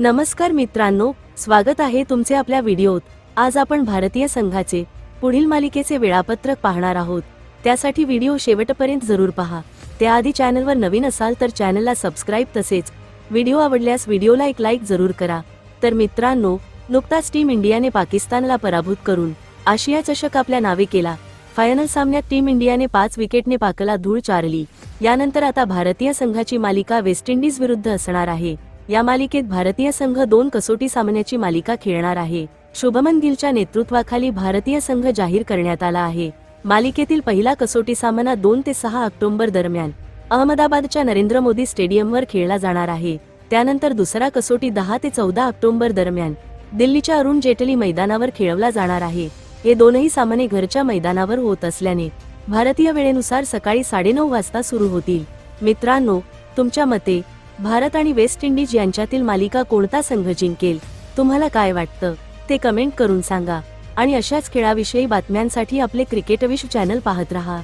नमस्कार मित्रांनो स्वागत आहे तुमचे आपल्या व्हिडिओत. आज आपण भारतीय संघाचे पुढील मालिकेचे वेळापत्रक पाहणार आहोत. त्यासाठी व्हिडिओ शेवटपर्यंत जरूर पहा. त्याआधी चॅनलवर नवीन असाल तर चॅनलला सबस्क्राईब तसेच व्हिडिओ आवडल्यास व्हिडिओला एक लाईक जरूर करा. तर मित्रांनो नुकताच टीम इंडियाने पाकिस्तानला पराभूत करून आशिया चषक आपल्या नावे केला. फायनल सामन्यात टीम इंडियाने पाच विकेटने पाकला धूळ चारली. यानंतर आता भारतीय संघाची मालिका वेस्ट इंडिज विरुद्ध असणार आहे. या मालिकेत भारतीय संघ दोन कसोटी सामन्याची मालिका खेळणार आहे. शुभमन गिलच्या नेतृत्वाखाली भारतीय संघ जाहीर करण्यात आला आहे. मालिकेतील पहिला कसोटी सामना दोन ते सहा ऑक्टोबर दरम्यान अहमदाबादच्या नरेंद्र मोदी स्टेडियमवर खेळला जाणार आहे. त्यानंतर दुसरा कसोटी दहा ते चौदा ऑक्टोबर दरम्यान दिल्लीच्या अरुण जेटली मैदानावर खेळवला जाणार आहे. हे दोनही सामने घरच्या मैदानावर होत असल्याने भारतीय वेळेनुसार सकाळी साडेनऊ वाजता सुरू होतील. मित्रांनो तुमच्या मते भारत आणि वेस्ट इंडिज यांच्यातील मालिका कोणता संघ जिंकेल? तुम्हाला काय वाटतं? ते कमेंट करून सांगा. आणि अशाच खेळाविषयी बातम्यांसाठी आपले क्रिकेटविश चॅनल पाहत रहा.